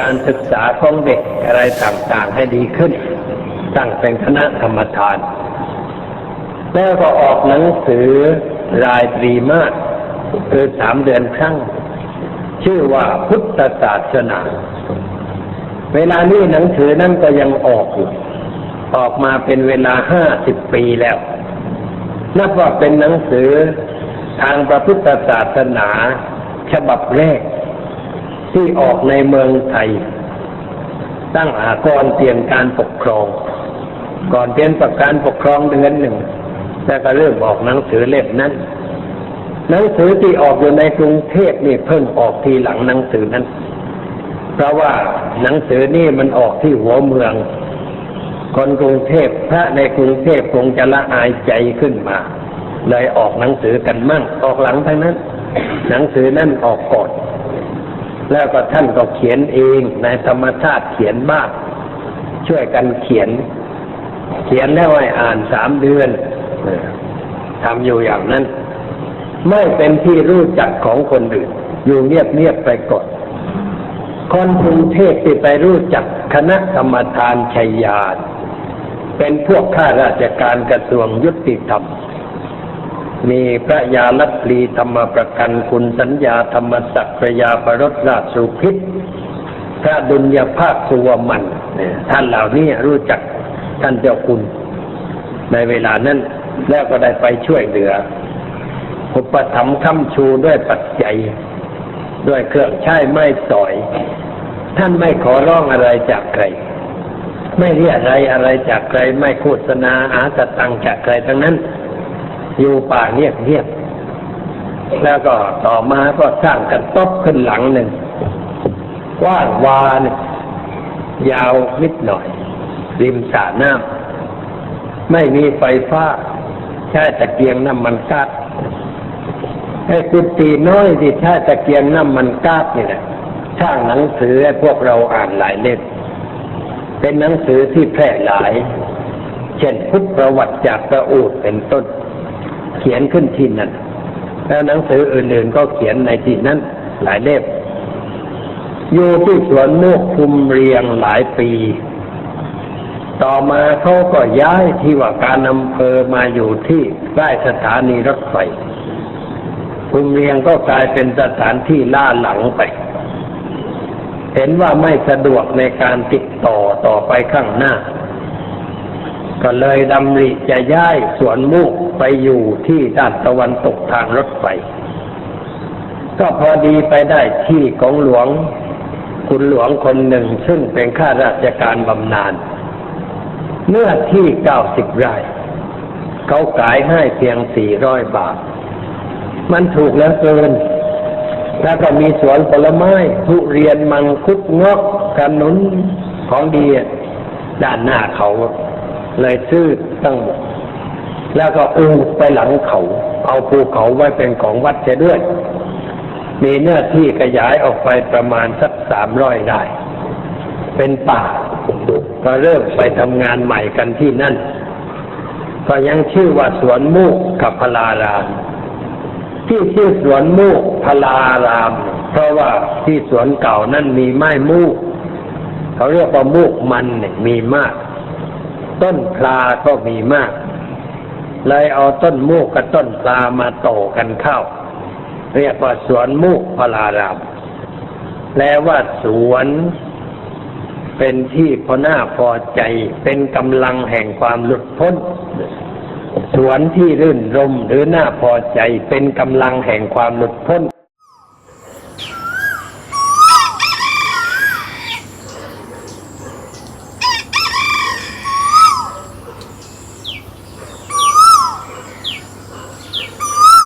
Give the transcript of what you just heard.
การศึกษาของเด็กอะไรต่างๆให้ดีขึ้น ตั้งเป็นคณะกรรมฐาน แล้วก็ออกหนังสือรายตรีมากคือสามเดือนครั้ง ชื่อว่าพุทธศาสนา เวลานี้หนังสือนั่นก็ยังออกอยู่ออกมาเป็นเวลาห้าสิบปีแล้ว นับว่าเป็นหนังสือทางพระพุทธศาสนา ฉบับแรก ที่ออกในเมืองไทย ตั้งอาก่อนเปลี่ยนการปกครอง ก่อนเปลี่ยนประการปกครองเดือนหนึ่งแล้วก็เริ่มออกหนังสือเล่มนั้น หนังสือที่ออกอยู่ในกรุงเทพนี่เพิ่งออกทีหลังหนังสือนั้น เพราะว่าหนังสือนี่มันออกที่หัวเมือง คนกรุงเทพพระในกรุงเทพคงจะละอายใจขึ้นมา เลยออกหนังสือกันมั่งออกหลังทั้งนั้น หนังสือนั่นออกก่อน แล้วก็ท่านก็เขียนเองในธรรมชาติเขียนบ้างช่วยกันเขียน เขียนแล้วให้อ่านสามเดือนทำอยู่อย่างนั้น ไม่เป็นที่รู้จักของคนอื่น อยู่เงียบๆไปก่อนคนกรุงเทพที่ไปรู้จักคณะกรรมฐานชัยยานเป็นพวกข้าราชการกระทรวงยุติธรรม มีพระยาลัตรีธรรมประกันคุณสัญญาธรรมศักรยาประรถราชสุพิษพระดุลยภาคสุวมันท่านเหล่านี้รู้จักท่านเจ้าคุณในเวลานั้น แล้วก็ได้ไปช่วยเหลืออุปถัมภ์ค้ำชูด้วยปัจจัย ด้วยเครื่องใช้ไม้สอย ท่านไม่ขอร้องอะไรจากใคร ไม่เรียกอะไรอะไรจากใคร ไม่โฆษณาหาสตังจากใครทั้งนั้น อยู่ป่าเงียบเงียบแล้วก็ต่อมาก็สร้างกันต๊อบขึ้นหลังหนึ่งกว้างวานยาวนิดหน่อย ริมสระน้ำไม่มีไฟฟ้า ใช้ตะเกียงน้ำมันก๊าซไอ้กุฏิน้อยที่ใช้ตะเกียงน้ำมันก๊าซนี่แหละช่างหนังสือให้พวกเราอ่านหลายเล่มเป็นหนังสือที่แพร่หลาย เช่นพุทธประวัติจากพระอูดเป็นต้น เขียนขึ้นที่นั่นแล้วหนังสืออื่นๆก็เขียนในที่นั้นหลายเล่มอยู่ที่สวนโมกคุมเรียงหลายปี ต่อมาเขาก็ย้ายที่ว่าการอำเภอมาอยู่ที่ใกล้สถานีรถไฟคุมเรียงก็กลายเป็นสถานที่ล่าหลังไป เห็นว่าไม่สะดวกในการติดต่อต่อไปข้างหน้า ก็เลยดำริจะย้ายสวนมุกไปอยู่ที่ด้านตะวันตกทางรถไฟก็พอดีไปได้ที่ของหลวงคุณหลวงคนหนึ่งซึ่งเป็นข้าราชการบำนาญเนื้อที่เก้าสิบไร่ เขาขายให้เพียงสี่ร้อยบาท มันถูกแล้วเกิน แล้วก็มีสวนผลไม้ทุเรียนมังคุดงอกขนุนของดีด้านหน้าเขา เลยซื้อตั้ง แล้วก็อูไปหลังเขา เอาภูเขาไว้เป็นของวัดเสียด้วย มีเนื้อที่ขยายออกไปประมาณสักสามร้อยไร่เป็นป่าก็เริ่มไปทำงานใหม่กันที่นั่น ก็ยังชื่อว่าสวนมูกกับพลารามที่ชื่อสวนมูกพลาราม เพราะว่าที่สวนเก่านั่นมีไม้มูก เขาเรียกว่ามูกมันเนี่ยมีมาก ต้นพลาก็มีมาก เลยเอาต้นมูกกับต้นพลามาโตกันเข้า เรียกว่าสวนมูกพลารามแปลว่าสวนเป็นที่พอหน้าพอใจเป็นกำลังแห่งความหลุดพ้น สวนที่รื่นรมหรือหน้าพอใจเป็นกำลังแห่งความหลุดพ้น